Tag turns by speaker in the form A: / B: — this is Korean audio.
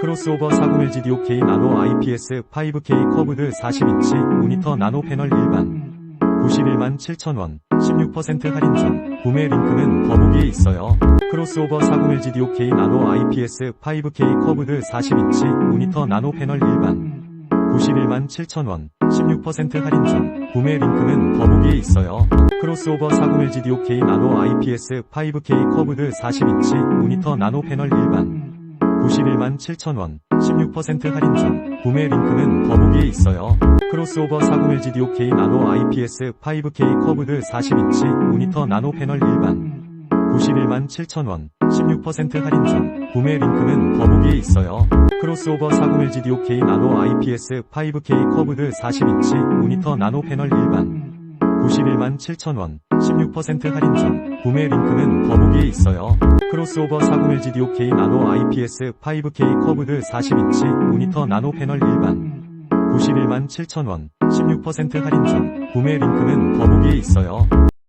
A: 크로스오버 40LGD5K 나노 IPS 5K 커브드 40인치 모니터 나노 패널 일반 91만 7천원 16% 할인 중 구매 링크는 더보기에 있어요. 크로스오버 40LGD5K 나노 IPS 5K 커브드 40인치 모니터 나노 패널 일반 91만 7천원 16% 할인 중 구매 링크는 더보기에 있어요. 크로스오버 40LGD5K 나노 IPS 5K 커브드 40인치 모니터 나노 패널 일반 91만 7천원 16% 할인 중 구매 링크는 더보기에 있어요. 크로스오버 40LGD5K 나노 IPS 5K 커브드 40인치 모니터 나노 패널 일반 91만 7천원 16% 할인 중 구매 링크는 더보기에 있어요. 크로스오버 40LGD5K 나노 IPS 5K 커브드 40인치 모니터 나노 패널 일반 91만 7천원 16% 할인 중 구매 링크는 더보기에 있어요. 크로스오버 40LGD5K 나노 IPS 5K 커브드 40인치 모니터 나노 패널 일반 91만 7천원 16% 할인 중 구매 링크는 더보기에 있어요.